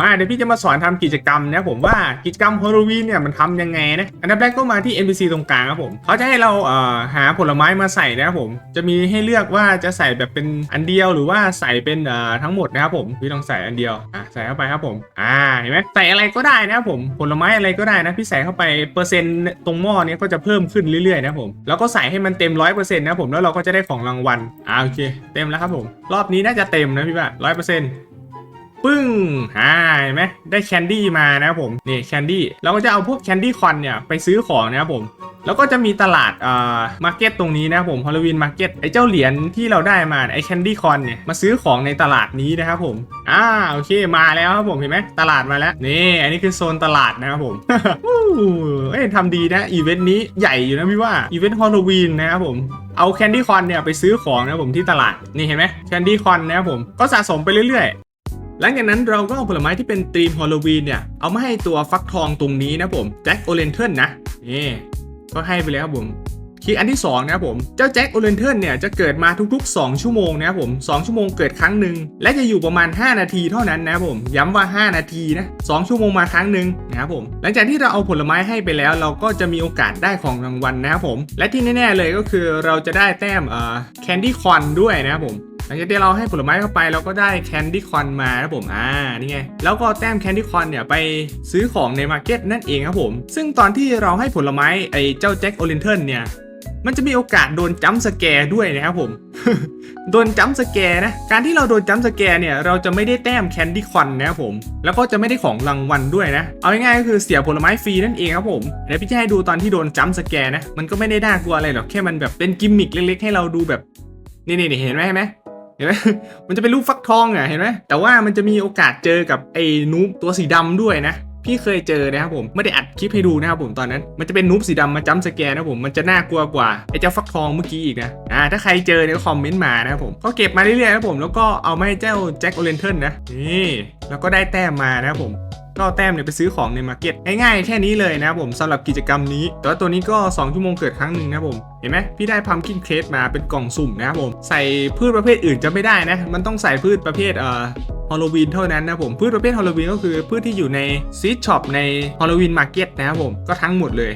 มาเดี๋ยวพี่จะมาสอนทำกิจกรรมนะผมว่ากิจกรรมฮอลลวีนเนี่ยมันทำยังไงนะอันดับแรกก็มาที่ NPC ตรงกลางครับผมเขาจะให้เราเอ่อหาผลไม้มาใส่นะครับผม จะมีให้เลือกว่าจะใส่แบบเป็นอันเดียวหรือว่าใส่เป็นเอ่อทั้งหมดนะครับผมพี่ลองใส่อันเดียวอะใส่เข้าไปครับผมอ่าเห็นไหมใส่อะไรก็ได้นะครับผมผลไม้อะไรก็ได้นะพี่ใส่เข้าไปเปอร์เซ็นต์ตรงหม้อเนี้ก็จะเพิ่มขึ้นเรื่อยๆนะผมแล้วก็ใส่ให้มันเต็มร้อยเปอร์เซ็นต์นะครับผมแล้วเราก็จะได้ของรางวัลอ่าโอเค เต็มแล้วครับผม รอบนี้น่าจะเต็มนะพี่ว่าร้อยเปอร์เซ็นต์ ปึ้งอ่าเห็นไหมได้แคนดี้มานะครับผมนี่แคนดี้เราก็จะเอาพวกแคนดี้คอนเนี่ยไปซื้อของนะครับผมแล้วก็จะมีตลาดอ่ามาร์เก็ตตรงนี้นะครับผมฮอลโลวีนมาร์เก็ตไอ้เจ้าเหรียญที่เราได้มาไอ้แคนดี้คอนเนี่ยมาซื้อของในตลาดนี้นะครับผมอ่าโอเคมาแล้วครับผมเห็นไหมตลาดมาแล้วนี่อันนี้คือโซนตลาดนะครับผมเอ้ยทำดีนะอีเวนต์นี้ใหญ่อยู่นะพี่ว่าอีเวนต์ฮอลโลวีนนะครับผมเอาแคนดี้คอนเนี่ยไปซื้อของนะครับผมที่ตลาดนี่เห็นไหมแคนดี้คอนนะครับผมก็สะสมไปเรื่อย หลังจากนั้นเราก็เอาผลไม้ที่เป็นธีมฮอลโลวีนเนี่ย เอามาให้ตัวฟักทองตรงนี้นะผมแจ็คโอเลนเทิลนะนี่ก็ให้ไปเลยครับผมคีย์อันที่2นะครับผม เจ้าแจ็คโอเลนเทิลเนี่ยจะเกิดมาทุกๆ 2 ชั่วโมงนะครับผม 2 ชั่วโมงเกิดครั้งหนึ่งและจะอยู่ประมาณ 5 นาทีเท่านั้นนะครับผม ย้ำว่า 5 นาทีนะ2ชั่วโมงมาครั้งหนึ่งนะครับผม หลังจากที่เราเอาผลไม้ให้ไปแล้วเราก็จะมีโอกาสได้ของรางวัลนะครับผม และที่แน่ๆเลยก็คือเราจะได้แต้มเอ่อแคนดี้คอนด้วยนะครับผม ลังจากที่เราให้ผลไม้เข้าไปเราก็ได้แคนดี้คอนมาครับผมอ่านี่ไงแล้วก็แต้มแคนดี้คอนเนี่ยไปซื้อของในมาร์เก็ตนั่นเองครับผม ซึ่งตอนที่เราให้ผลไม้ไอ้เจ้าแจ็คโอเลนเทิลเนี่ยมันจะมีโอกาสโดนจัมสแกร์ด้วยนะครับผม โดนจัมสแกร์นะ การที่เราโดนจัมสแกร์เนี่ย เราจะไม่ได้แต้มแคนดี้คอนนะครับผม แล้วก็จะไม่ได้ของรางวัลด้วยนะ เอาง่ายๆก็คือเสียผลไม้ฟรีนั่นเองครับผมเดี๋ยวพี่จะให้ดูตอนที่โดนจัมสแกร์นะ มันก็ไม่ได้น่ากลัวอะไรหรอก แค่มันแบบเป็นกิมมิคเล็กๆ ให้เราดูแบบ นี่นี่ๆเห็นไหมเห็นไหม ห็นไหมมันจะเป็นรูปฟักทองอะเห็นไหมแต่ว่ามันจะมีโอกาสเจอกับไอ้นูบตัวสีดำด้วยนะ พี่เคยเจอนะครับผมไม่ได้อัดคลิปให้ดูนะครับผมตอนนั้น มันจะเป็นนูบสีดำมาจัมสแกนนะผมมันจะน่ากลัวกว่าไอ้เจ้าฟักทองเมื่อกี้อีกนะอ่าถ้าใครเจอเนี่ยคอมเมนต์มานะครับผมก็เก็บมาเรื่อยๆนะผมแล้วก็เอาไม้เจ้าแจ็คโอเลนเทิลนะนี่แล้วก็ได้แต้มมานะครับผม ก็เอแต้มเนี่ยไปซื้อของในมาร์เก็ตง่ายๆแค่นี้เลยนะครับผมสำหรับกิจกรรมนี้ แต่ว่าตัวนี้ก็ 2 ชั่วโมงเกิดครั้งหนึ่งนะครับผม เห็นไหมพี่ได้พัมคินเคสมาเป็นกล่องสุ่มนะครับผม ใส่พืชประเภทอื่นจะไม่ได้นะ มันต้องใส่พืชประเภทเอ่อฮอลโลวีนเท่านั้นนะผมพืชประเภทฮอลโลวีนก็คือพืชที่อยู่ในซีดช็อปในฮอลโลวีนมาร์เก็ตนะครับผมก็ทั้งหมดเลย